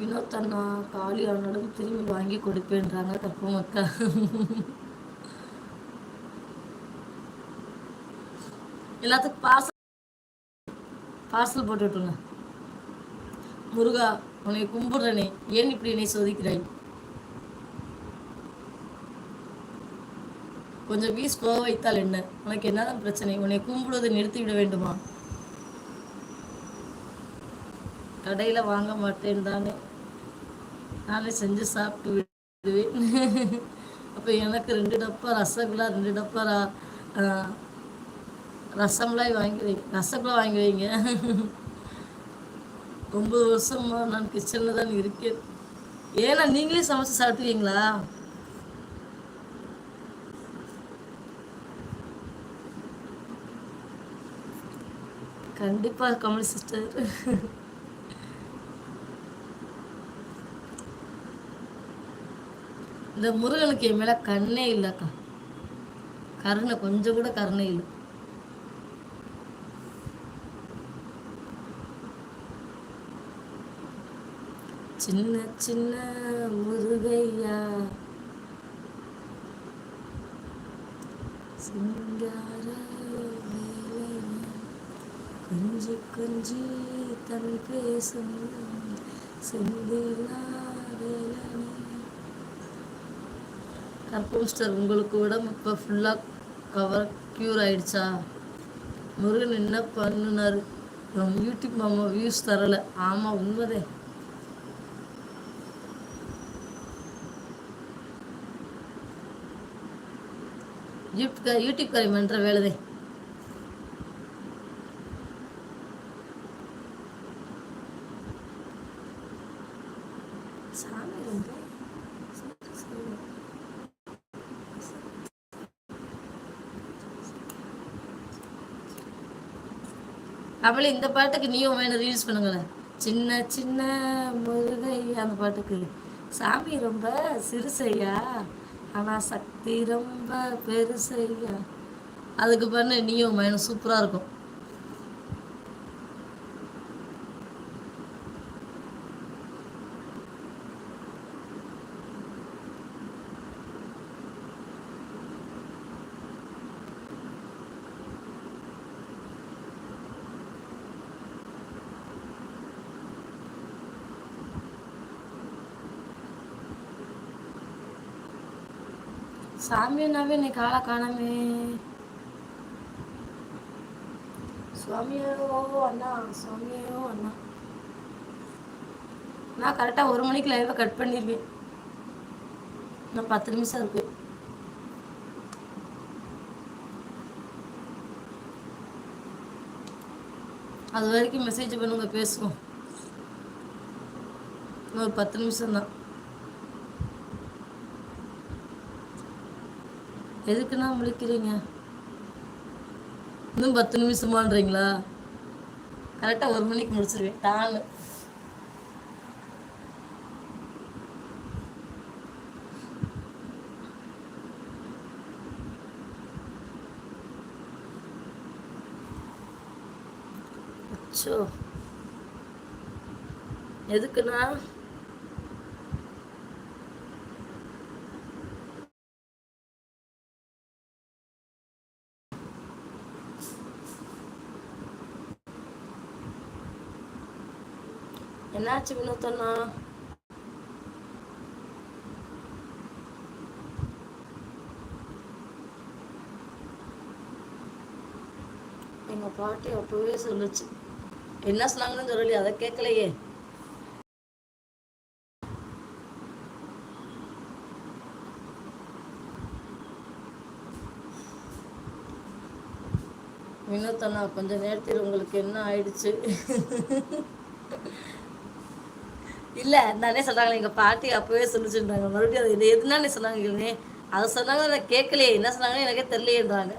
வினோத் அண்ணா காளி அவனிடம் திரும்பி வாங்கி கொடுப்பேன்றாங்க தப்பு மக்கா. எல்லாத்துக்கும் பார்சல் பார்சல் போட்டு விட்டுருங்க முருகா உன்னை கும்பிடுறனே ஏன் இப்படி என்னை சோதிக்கிறாய்? கொஞ்சம் வீஸ் போக வைத்தால் என்ன? உனக்கு என்னதான் பிரச்சனை? உன்னை கும்பிடுவதை நிறுத்திவிட வேண்டுமா? கடையில் வாங்க மாட்டேன் தானே நானே செஞ்சு சாப்பிட்டு விடுவேன். அப்போ எனக்கு ரெண்டு டப்பா ரசகுல்லா ரெண்டு டப்பா ரசம்லாம் வாங்கி வைங்க ரசகுல்லா வாங்கி வைங்க. ஒம்பது வருஷமா நான் கிச்சனில் தான் இருக்கேன். ஏன்னா நீங்களே சமைச்சு சாப்பிட்டுவீங்களா கண்டிப்பாக கமல் சிஸ்டர் இந்த முருகனுக்கு என் மேலே கண்ணே இல்லைக்கா. கருணை கொஞ்சம் கூட கருணை இல்லை. சின்ன சின்ன முருகையா. சிங்கார கொஞ்சி கொஞ்சி தமிழ் பேசும் செந்திலா கற்பூஸ்டர் உங்களுக்கு உடம்பு இப்போ ஃபுல்லாக கவர் க்யூர் ஆயிடுச்சா? முருகன் என்ன பண்ணினார்? யூடியூப் மாமா வியூஸ் தரலை. ஆமாம் உண்மைதே. யூடியூப் யூடியூப் காரி பண்ணுற வேலைதே. அவளே இந்த பாட்டுக்கு நீயும் வேணும் ரீல்ஸ் பண்ணுங்களேன். சின்ன சின்ன முருகை அந்த பாட்டுக்கு. சாமி ரொம்ப சிறுசையா ஆனால் சக்தி ரொம்ப பெருசையா. அதுக்கு பண்ண நீயும் மயனும் சூப்பராக இருக்கும். சாமியனாவே இன்னைக்கு ஆளை காணாமே. சுவாமியோ அண்ணா சுவாமியோ அண்ணா. நான் கரெக்டாக ஒரு மணிக்கு லைவை கட் பண்ணிடுவேன் நான் பத்து நிமிஷம் இருக்கு. அது வரைக்கும் மெசேஜ் பண்ணுங்க பேசுவோம். ஒரு பத்து நிமிஷம் தான் எதுக்குண்ணா முழிக்கிறீங்க? இன்னும் பத்து நிமிஷமான்றீங்களா? கரெக்டாக ஒரு மணிக்கு முடிச்சிருவேன். டானு. அச்சோ. எதுக்குண்ணா? என்னாச்சு வினோத்தண்ணா எங்க பாட்டி அப்பவே சொல்லுச்சு. என்ன சொன்னாங்கன்னு சொல்லலையே அதை கேட்கலையே. வினோத்தண்ணா கொஞ்சம் நேரத்தில் உங்களுக்கு என்ன ஆயிடுச்சு? இல்லை நானே சொல்கிறாங்களே எங்கள் பாட்டி அப்போவே சொல்லிச்சுன்றாங்க மறுபடியும் அது எதுனா சொன்னாங்க அதை சொன்னாங்க அதை கேட்கலையே. என்ன சொன்னாங்கன்னு எனக்கே தெரியலையேன்றாங்க.